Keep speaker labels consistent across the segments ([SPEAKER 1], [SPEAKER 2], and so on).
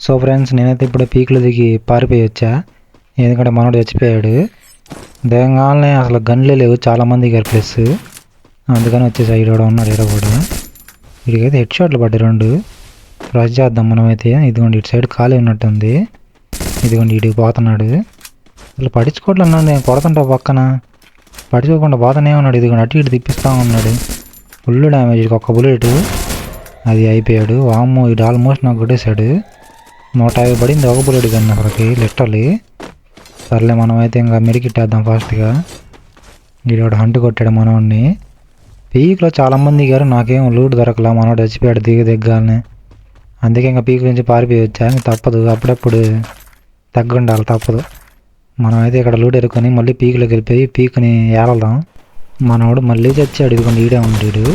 [SPEAKER 1] So friends నేనైతే ఇప్పుడు పీకులు దిగి పారిపోయి వచ్చా. ఎందుకంటే మనోడు చచ్చిపోయాడు. దేగానే అసలు గన్లే లేవు. చాలా మంది గారు ప్లస్. అందుకని వచ్చేసి ఈడ కూడా ఉన్నాడు ఈడ కూడా. వీడికైతే హెడ్ షాట్లు పడ్డాయి రెండు. రష్ చేద్దాం మనమైతే. ఇదిగోండి ఇటు సైడ్ ఖాళీ ఉన్నట్టుంది ఇదిగోండి ఇటు పోతున్నాడు. అసలు పట్టించుకోవట్లేదు నేను. కొడుతుంటా పక్కన. పట్టించుకోకుండా పోతనే ఉన్నాడు. ఇదిగోండి అటు ఇటు తిప్పిస్తూ ఉన్నాడు. Full damage. ఒక్క బుల్లెట్. అది అయిపోయాడు. వామ్మో ఇటు ఆల్మోస్ట్ నాకు కొట్టేశాడు. నూట యాభై పడింది ఒక బుల్లెట్ కానీ అక్కడికి లిటరలీ సర్లే మనం అయితే ఇంకా మెడికిట్టేద్దాం ఫాస్ట్గా వీడు హంటు కొట్టాడు మనవాడిని పీక్లో చాలామంది దిగారు నాకేం లూట్ దొరకలా మనోడు చచ్చిపోయాడు దిగి దిగ్గానే అందుకే ఇంకా పీక్ నుంచి పారిపోయొచ్చా ఇంకా తప్పదు అప్పుడప్పుడు తగ్గుండాలి తప్పదు. మనం అయితే ఇక్కడ లూట్ ఎరుకొని మళ్ళీ పీక్లోకి వెళ్ళిపోయి పీక్ని ఏలదాం. మనవాడు మళ్ళీ చచ్చాడు ఇదిగోండి ఈడే వీడు.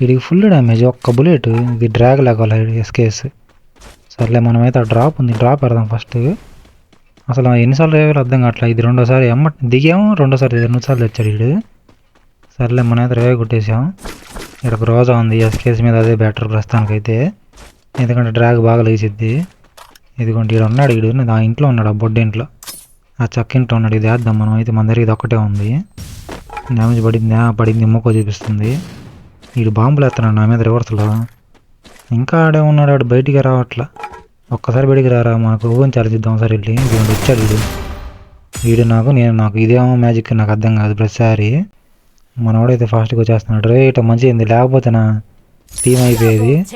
[SPEAKER 1] వీడికి ఫుల్ డ్యామేజ్ ఒక్క బుల్లెట్. ఇది డ్రాగ్ లేకపోలే ఎస్కేస్ సర్లే మనమైతే ఆ డ్రాప్ ఉంది. డ్రాప్ పెడదాం ఫస్ట్ అసలు ఎన్నిసార్లు రేవేలు అర్థం కావట్లేదు ఇది రెండోసారి ఎమ్మ దిగాము రెండోసారి రెండుసార్లు తెచ్చాడు వీడు. సర్లే మనమైతే రేవే కొట్టేసాం. ఇక్కడ ఒక రోజా ఉంది. ఎస్కేస్ మీద అదే బెటర్ ప్రస్తుతానికైతే. ఎందుకంటే డ్రాగ్ బాగా లేచిద్ది. ఇదిగోండి ఈడు ఉన్నాడు ఇడు నా ఇంట్లో ఉన్నాడు ఆ బొడ్డింట్లో ఆ చక్క ఇంట్లో ఉన్నాడు. ఇది వేద్దాం మనం. అయితే మన దగ్గర ఇది ఒక్కటే ఉంది. డ్యామేజ్ పడింది? పడింది. మొక్క చూపిస్తుంది. వీడు బాంబులు వేస్తున్నాడు నా మీద రివర్స్లో ఇంకా ఆడే ఉన్నాడు ఆడు బయటికి రావట్లా. ఒక్కసారి బయటికి రారా మనకు ఓన్ చార్జిద్దాం సార్ వెళ్ళి. వీడు వచ్చాడు వీడు. వీడు నాకు నేను నాకు ఇదేమో మ్యాజిక్ నాకు అర్థం కాదు ప్రతిసారి. మనవాడైతే ఫాస్ట్గా వచ్చేస్తున్నాడు. రే ఇట మంచిగా లేకపోతే నా టీం అయిపోయేది.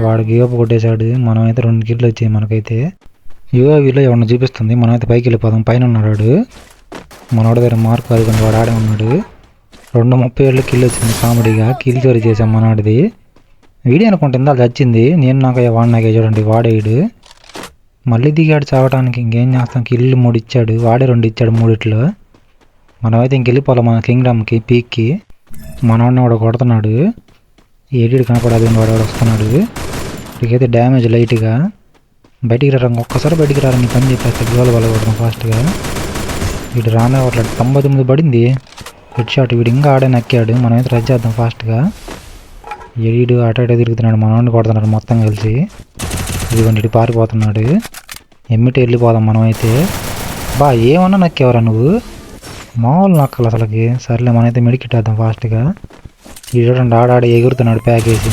[SPEAKER 1] వాడు గివప్ కొట్టేశాడు. మనమైతే రెండు కిట్లు వచ్చాయి మనకైతే. యూఏవీలో ఎవరిని చూపిస్తుంది. మనమైతే పైకి వెళ్ళిపోదాం. పైన ఉన్నాడు వాడు. మనవాడి దగ్గర మార్క్ అది కొన్ని వాడు ఆడే ఉన్నాడు. రెండు ముప్పై ఏళ్ళు కిల్ వచ్చింది కామెడీగా. కిల్ చోరీ చేసాం మనవాడిది వీడియో అనుకుంటుంది? అది వచ్చింది. నేను నాకు వాడు నాకే చూడండి వాడేయుడు మళ్ళీ దిగాడు చావడానికి ఇంకేం చేస్తాం? కిల్లు మూడు ఇచ్చాడు వాడే రెండు ఇచ్చాడు మూడిట్లో. మనమైతే ఇంకెళ్ళిపోవాలి మన కింగ్డమ్కి పీక్కి. మనవాడిని వాడు కొడుతున్నాడు. ఏడీడు కనపడదు వాడు వాడు వస్తున్నాడు. ఇకైతే డ్యామేజ్ లైట్గా. బయటికి రా ఒక్కసారి బయటికి రారా నీ పని చెప్పేస్తే గోల వల్ల కొడతాం ఫాస్ట్గా. వీడు రానే అట్లా తొంభై తొమ్మిది పడింది. హెడ్ షాట్ వీడు ఇంకా ఆడే నక్కాడు. మనమైతే రద్దు చేద్దాం ఫాస్ట్గా. ఎడీడు అటు అటే తిరుగుతున్నాడు మనోడిని కొడుతున్నాడు మొత్తం కలిసి. ఇదిగోండి ఇటు పారిపోతున్నాడు. ఎమ్మిటి వెళ్ళిపోదాం మనమైతే. బా ఏమన్నా నక్కేవరా నువ్వు? మామూలు నక్కలు అసలుకి. సర్లే మనమైతే మెడికిట్టేద్దాం ఫాస్ట్గా. ఈ చూడండి ఆడాడ ఎగురుతున్నాడు ప్యాకేజీ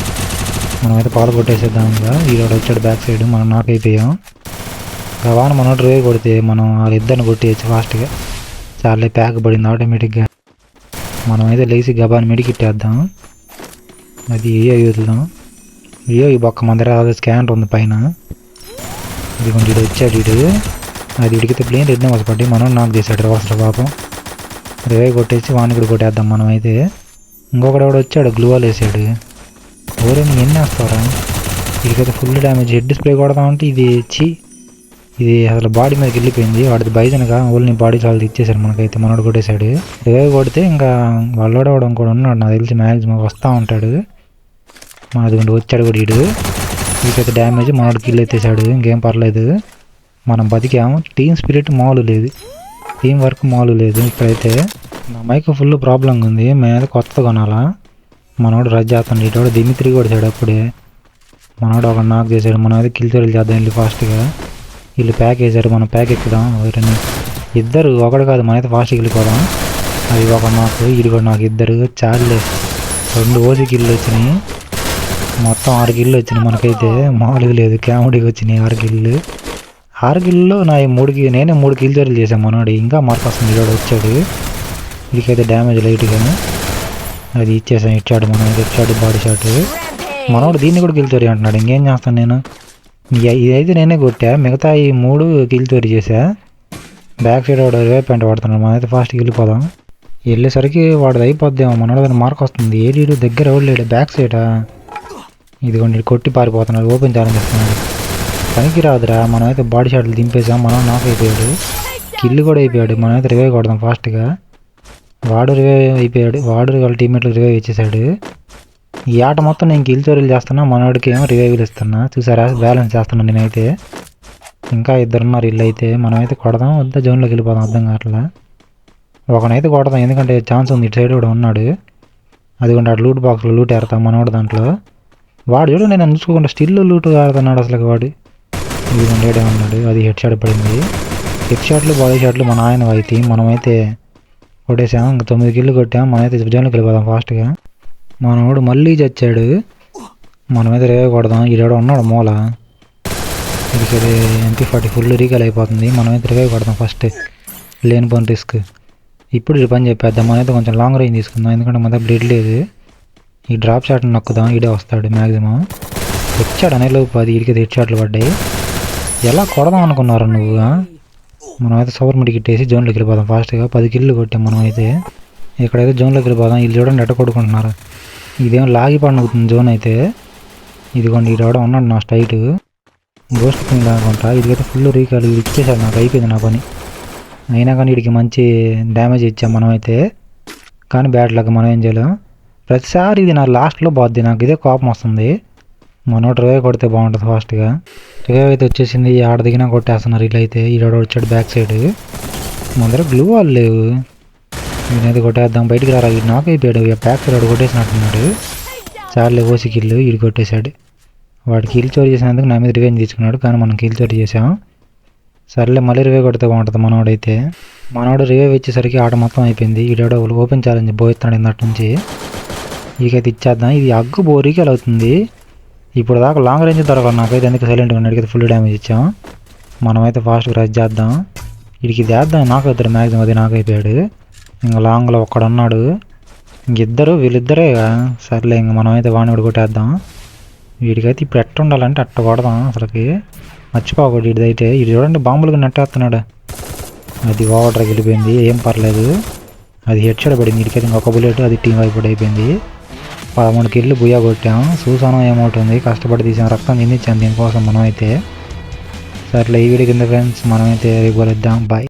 [SPEAKER 1] మనమైతే పాలు కొట్టేసేద్దాం ఇంకా. ఈరోడు వచ్చాడు బ్యాక్ సైడ్ మనం నాక్ అయిపోయాం. రవాణా మనం డ్రైవ్ కొడితే మనం వాళ్ళిద్దరిని కొట్టేయచ్చు ఫాస్ట్గా. చాలే ప్యాక్ పడింది ఆటోమేటిక్గా మనమైతే లేచి గబాని మెడికిట్టేద్దాం. అది ఏ యూతుదాం అయ్యో ఈ బొక్క మన దగ్గర స్కానర్ ఉంది పైన. ఇదిగోండి ఇటు వచ్చాడు ఇటు అది ఇడికితే ప్లేన్ రెడ్ నెంబర్స్ పట్టి మనం నాకు చేశాడు అసలు పాపం. రివై కొట్టేసి వానికుడు కూడా కొట్టేద్దాం మనం అయితే. ఇంకొకటి ఎవడు వచ్చాడు గ్లూవాల్ వేసాడు. ఓరే నీ ఎన్ని వేస్తారా ఇడికైతే ఫుల్ డ్యామేజ్. హెడ్ డిస్ప్లే కొడదామంటే ఇది చీ ఇది అసలు బాడీ మీదకి వెళ్ళిపోయింది. వాడిది బైజన్గా ఓన్లీ బాడీ చాలా ఇచ్చేసాడు మనకైతే. మనోడు కొట్టేశాడు. రివై కొడితే ఇంకా వాళ్ళోడవడం కూడా ఉన్నాడు నాకు తెలిసి మ్యాక్సిమం వస్తూ ఉంటాడు. అదిగోండి వచ్చాడు కూడా వీడు వీడికైతే డ్యామేజ్ మనోడు కిల్ ఎత్తేసాడు. ఇంకేం పర్లేదు. మనం బతికాము. టీం స్పిరిట్ మాలు లేదు. టీం వర్క్ మాలు లేదు ఇప్పుడైతే. నా మైక్ ఫుల్ ప్రాబ్లం ఉంది. మేమైతే కొత్తది కొనాలా? మనోడు రజ్జాతండి చేస్తాడు. ఇటు దిమిత్రి కూడా చేడు అప్పుడే. మనోడు ఒక నాక్ చేశాడు. మనం అయితే కిల్ చోరీలు చేద్దాం వెళ్ళి ఫాస్ట్గా వీళ్ళు ప్యాక్ వేసారు మనం ప్యాక్ ఎక్కుదాం ఎవరైనా ఇద్దరు ఒకడు కాదు. మనైతే ఫాస్ట్గా వెళ్ళిపోదాం. అది ఒక నాకు ఇది కూడా నాకు ఇద్దరు చాలే రెండు ఓసి కిల్లు వచ్చినాయి. మొత్తం ఆరు గిళ్ళు వచ్చినాయి మనకైతే. మామూలుగా లేదు కామెడీకి వచ్చినాయి ఆరు గిళ్ళు. ఆరు గిల్లు నా ఈ మూడు నేనే మూడు కిల్ చోరీలు చేశాను మనోడు. ఇంకా మార్క్ వస్తుంది ఈరోడు వచ్చాడు. వీడికైతే డ్యామేజ్ లైట్గా. అది ఇచ్చేసాను ఇచ్చాడు మనం ఇచ్చాడు బాడీ షాట్. మనోడు దీన్ని కూడా కిల్ చోరీ అంటున్నాడు. ఇంకేం చేస్తాను నేను? ఇదైతే నేనే కొట్టా. మిగతా ఈ మూడు కిల్ చోరీ చేశా. బ్యాక్ సైడ్ వాడు రేపు పెంట పడుతున్నాడు మనమైతే ఫాస్ట్కి వెళ్ళిపోదాం వెళ్ళేసరికి వాడిది అయిపోద్దేమో. మనోడు దాని మార్క్ వస్తుంది. ఏడీడు దగ్గర ఎవడు లేడు. బ్యాక్ సైడా? ఇదిగోండి కొట్టి పారిపోతున్నాడు ఓపెన్ ఛాలెంజ్ చేస్తున్నాడు పనికి రాదురా మనమైతే బాడీ షాట్లు దింపేసాం. మనం నాక్ అయిపోయాడు. కిల్లు కూడా అయిపోయాడు. మనమైతే రివైవ్ కొడదాం ఫాస్ట్గా వాడు రివైవ్ అయిపోయాడు. వాడు వాళ్ళ టీమేట్లు రివైవ్ ఇచ్చేసాడు ఈ ఆట మొత్తం నేను కిల్ చోరీలు చేస్తున్నా మనోడికి ఏమో రివైవ్లు ఇస్తున్నా. చూసారా? బ్యాలెన్స్ చేస్తున్నా నేనైతే. ఇంకా ఇద్దరున్నారు ఇల్లు అయితే మనమైతే కొడదాం వద్ద జోన్లోకి వెళ్ళిపోదాం. అర్థం కావట్లా? ఒకనైతే కొడదాం. ఎందుకంటే ఛాన్స్ ఉంది. ఇటు సైడ్ కూడా ఉన్నాడు. అదిగోండి అటు లూట్ బాక్స్లో లూట్ ఏడతాం మనోడు దాంట్లో. వాడు చూడు నేను అందుకోకుండా స్టిల్ లూట్ ఆడుతున్నాడు అసలు వాడు. ఇది ఉండేడే ఉన్నాడు అది హెడ్ షాట్ పడింది. హెడ్ షాట్లు బాడీ షాట్లు మన ఆయన అయితే మనమైతే కొట్టేసాం. ఇంకా తొమ్మిది కిల్లు కొట్టాం. మనమైతే జోన్లోకి వెళ్ళిపోదాం ఫాస్ట్గా మనోడు మళ్ళీ చచ్చాడు. మనమైతే రేవ కొడదాం. ఈడెవడో ఉన్నాడు మూల. ఇది ఎంపీ ఫార్టీ ఫుల్ రీకల్ అయిపోతుంది. మనమైతే రివైవ్ కొడదాం ఫస్ట్ లేని పని రిస్క్ ఇప్పుడు ఇది పని చెప్పేద్దాం. మనమైతే కొంచెం లాంగ్ రేంజ్ తీసుకుందాం. ఎందుకంటే మన దగ్గర బ్లడ్ లేదు. ఈ డ్రాప్ షాట్ నొక్కుదాం ఈడే వస్తాడు మ్యాక్సిమం వచ్చాడు అనేలోపు అది ఇడికి హెడ్ షాట్లు పడ్డాయి. ఎలా కొడదాం అనుకున్నారు నువ్వు మనం మనమైతే సూపర్ మిడికిట్టేసి జోన్లోకి వెళ్ళిపోదాం ఫాస్ట్గా పది కిల్లు కొట్టాం మనమైతే. ఇక్కడైతే జోన్లోకి వెళ్ళిపోదాం వీళ్ళు చూడండి ఎట్ట కొడుకుంటున్నారు. ఇదేం లాగి పండుగుతుంది జోన్ అయితే. ఇదిగోండి ఈ రావడం ఉన్నాడు నా స్టైట్ గోస్ట్ కింగ్ అనుకుంటా ఇదిగైతే ఫుల్ రీకాల్ ఇది ఇచ్చేసాడు నాకు అయిపోయింది నా పని. అయినా కానీ వీడికి మంచి డ్యామేజ్ ఇచ్చాం మనమైతే. కానీ బ్యాడ్ లక్ మనం ఏం చేయలేం. ప్రతిసారి ఇది నా లాస్ట్లో బాగుద్ది నాకు ఇదే కోపం వస్తుంది. మనోడు రివైవ్ కొడితే బాగుంటుంది ఫాస్ట్గా. రివైవ్ అయితే వచ్చేసింది. ఆడ దిగినా కొట్టేస్తున్నారు వీళ్ళైతే. ఈడ వచ్చాడు బ్యాక్ సైడ్. ముందర గ్లూ వాళ్ళు లేవు. నేనైతే కొట్టేద్దాం. బయటికి రారా. ఇది నాకు అయిపోయాడు. ఇక బ్యాక్ సైడ్ వాడు కొట్టేసినట్టున్నాడు. చాలే ఓసి కిల్లు ఈడు కొట్టేశాడు. వాడు కిల్ చోరీ చేసినందుకు నా మీద రివెంజ్ తీసుకున్నాడు. కానీ మనం కిల్ చోరీ చేసాం. సర్లే మళ్ళీ రివే కొడితే బాగుంటుంది మనోడైతే. మనోడు రివే వచ్చేసరికి ఆట మొత్తం అయిపోయింది. ఈడేడో ఓపెన్ ఛాలెంజ్ బోయిస్తున్నాడు ఇందటి నుంచి. ఇకైతే ఇచ్చేద్దాం. ఇది అగ్గు బోరీకి అవుతుంది? ఇప్పుడు దాకా లాంగ్ రేంజ్ దొరకదు నాకైతే ఎందుకు సైలెంట్గా ఉన్నాడు. ఫుల్ డ్యామేజ్ ఇచ్చాం. మనమైతే ఫాస్ట్గా రష్ చేద్దాం. వీడికి ఇది వేద్దాం. నాకు ఇద్దరు మ్యాక్సిమం అది నాకు అయిపోయాడు. ఇంకా లాంగ్లో ఒక్కడున్నాడు ఇంకిద్దరు వీళ్ళిద్దరే ఇక. సర్లే ఇంక మనమైతే వాడిని కూడా కొట్టేద్దాం. వీడికైతే ఇప్పుడు ఎట్ట ఉండాలంటే అట్ట కొడదాం అసలుకి. మర్చిపోకూడదు వీడిదైతే ఇది చూడండి బాంబులకు నెట్టేస్తున్నాడు అది ఓవర్డ్రాకి వెళ్ళిపోయింది. ఏం పర్లేదు. అది హెడ్ షాట్ పడింది. వీడికైతే ఇంకొక బుల్లెట్ అది టీం వైపు అయిపోయింది. పదమూడు కిల్లు బుయ్య కొట్టాం. చూసాను ఏమవుతుంది? కష్టపడి తీసాం రక్తం తినిచ్చాం దీనికోసం మనమైతే. సర్లే ఈ వీడియో కింద ఫ్రెండ్స్ మనమైతే రేపు కలుద్దాం. బాయ్